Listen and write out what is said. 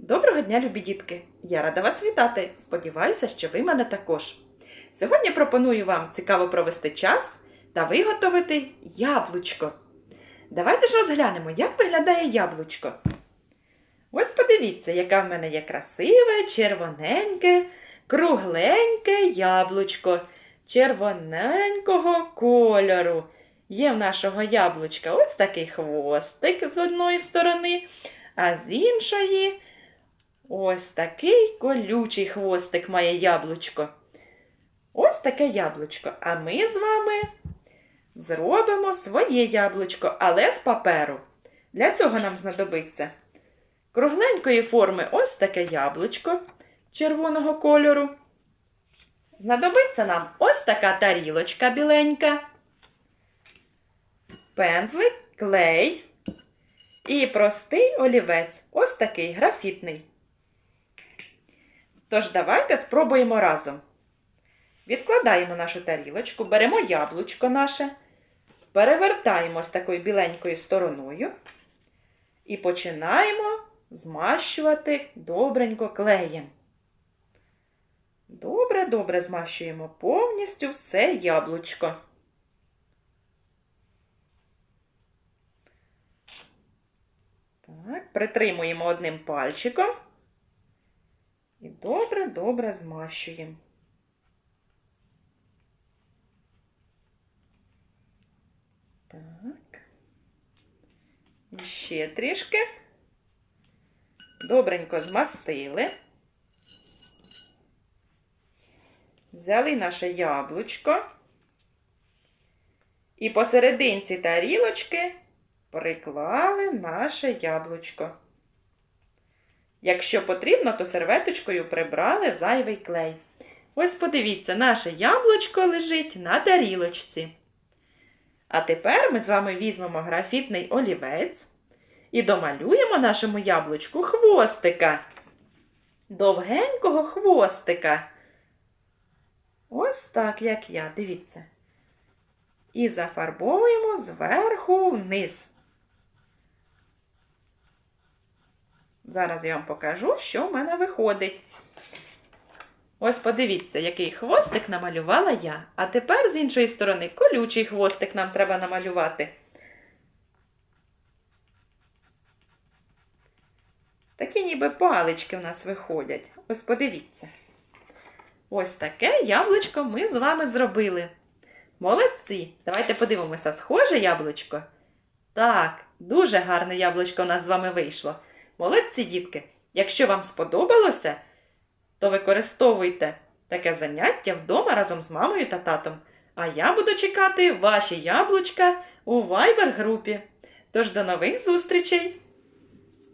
Доброго дня, любі дітки! Я рада вас вітати. Сподіваюся, що ви мене також. Сьогодні пропоную вам цікаво провести час та виготовити яблучко. Давайте ж розглянемо, як виглядає яблучко. Ось подивіться, яке в мене є красиве, червоненьке, кругленьке яблучко червоненького кольору. Є в нашого яблучка ось такий хвостик з одної сторони, а з іншої ось такий колючий хвостик має яблучко. Ось таке яблучко. А ми з вами зробимо своє яблучко, але з паперу. Для цього нам знадобиться кругленької форми ось таке яблучко червоного кольору. Знадобиться нам ось така тарілочка біленька, пензлик, клей і простий олівець, ось такий графітний. Тож давайте спробуємо разом. Відкладаємо нашу тарілочку, беремо яблучко наше, перевертаємо з такою біленькою стороною і починаємо змащувати добренько клеєм. Добре, добре змащуємо повністю все яблучко. Так, притримуємо одним пальчиком і добре-добре змащуємо. Так. І ще трішки. Добренько змастили. Взяли наше яблучко і посерединці тарілочки приклали наше яблучко. Якщо потрібно, то серветочкою прибрали зайвий клей. Ось подивіться, наше яблучко лежить на тарілочці. А тепер ми з вами візьмемо графітний олівець і домалюємо нашому яблучку хвостика. Довгенького хвостика. Ось так, як я, дивіться. І зафарбовуємо зверху вниз. Зараз я вам покажу, що в мене виходить. Ось подивіться, який хвостик намалювала я. А тепер з іншої сторони колючий хвостик нам треба намалювати. Такі ніби палички в нас виходять. Ось подивіться. Ось таке яблучко ми з вами зробили. Молодці! Давайте подивимося, схоже яблучко? Так, дуже гарне яблучко у нас з вами вийшло. Молодці, дітки! Якщо вам сподобалося, то використовуйте таке заняття вдома разом з мамою та татом. А я буду чекати ваші яблучка у Viber групі. Тож до нових зустрічей!